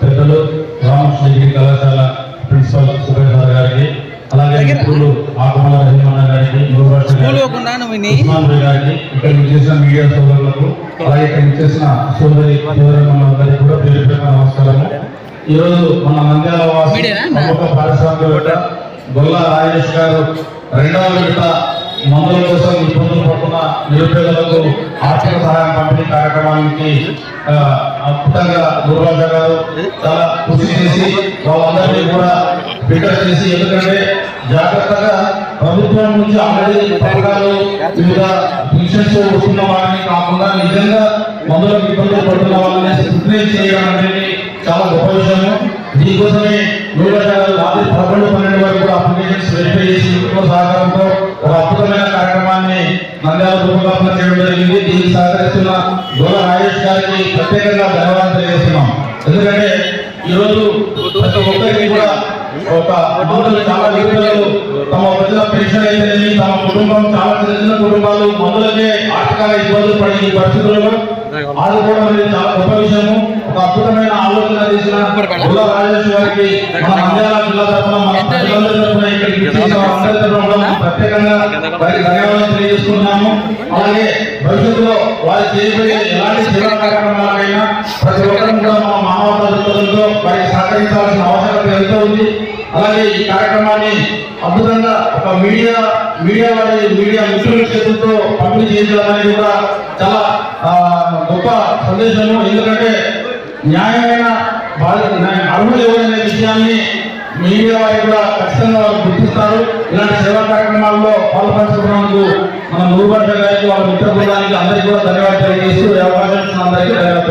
పెద్దలు రామకృష్ణ డిగ్రీ కళాశాల ప్రిన్సిపల్ సుబేదార్ గారికి అలాగే మిత్రులు ఆకుమల రహీమన్న గారికి గారికి ఇక్కడ చేసిన మీడియా సోదరులకు అలాగే ఇక్కడ చేసిన సోదరి సోదరులందరికీ కూడా పేరు పేరు నమస్కారము ఈ రోజు మన నంద్యాల వాసి? ప్రముఖ పారిశ్రామికవేత్త గొల్ల రాజేష్ గారు రెండవ విడత మందుల కోసం ఇబ్బందులు పడుతున్న నిరుపేదలకు ఆర్థిక సహాయం పంపిణీ కార్యక్రమానికి అద్భుతంగా దుర్వాజ గారు చాలా కృషి చేసి వాళ్ళందరినీ కూడా ఫిల్టర్ చేసి ఎందుకంటే జాగ్రత్తగా ప్రభుత్వం నుంచి ఆల్రెడీ పథకాలు వివిధ పెన్షన్స్ వస్తున్న వాళ్ళని కాకుండా నిజంగా మందులకు ఇబ్బందులు పడుతున్న వాళ్ళని స్క్రూటనైజ్ చేయడం అనేది చాలా గొప్ప విషయము దీనికోసమే నూరు రాత్రి పదకొండు పన్నెండు వరకు కూడా అప్లికేషన్స్ వెరిఫై చేసి ఇంట్లో సహకారంతో రూపకల్పన చేయడం జరిగింది దీనికి సహకరిస్తున్న గోల రాజేష్ గారికి ప్రత్యేకంగా ధన్యవాదాలు తెలియజేస్తున్నాం ఎందుకంటే ఈ రోజు ప్రతి ఒక్కరికి కూడా ఒక మందులు చాలా వ్యక్తులు తమ ప్రజల పెన్షన్ అయితేనేమి తమ కుటుంబం చాలా చిన్న కుటుంబాలు మందులకే ఆర్థికంగా ఇబ్బందులు పడే ఈ పరిస్థితుల్లో ఆదుకోవడం అనేది చాలా గొప్ప విషయము ఒక అద్భుతమైన ఆలోచన చేసిన గుల్ల రాజేష్ గారికి మన నంద్యాల జిల్లా తరఫున మన ప్రజలందరి తరఫున ఇక్కడికి విచ్చేసిన వారందరి తరఫున కూడా మనం ప్రత్యేకంగా వారికి ధన్యవాదాలు తెలియజేసుకుంటున్నాము. అలాగే భవిష్యత్తులో వారు చేయబోయే ఎలాంటి సేవా కార్యక్రమాలైనా ప్రతి ఒక్కరూ కూడా మా మానవతా వారికి సహకరించాల్సిన అవసరం ఎంతో ఉంది. అలాగే ఈ కార్యక్రమాన్ని అద్భుతంగా ఒక మీడియా మీడియా వారి మీడియా మిత్రుల చేతులతో పంపిణీ చేయించడం అనేది కూడా చాలా గొప్ప సందేశము. ఎందుకంటే న్యాయమైన అర్హులు ఎవరనే విషయాన్ని మీడియా వారు కూడా ఖచ్చితంగా గుర్తిస్తారు. ఇలాంటి సేవా కార్యక్రమాల్లో పాల్పంచుకున్నందుకు మన నూరుబట్ట గారికి వాళ్ళ మిత్ర బృందానికి అందరికీ కూడా ధన్యవాదాలు తెలియజేస్తూ అవకాశం అందరికీ ధన్యవాదాలు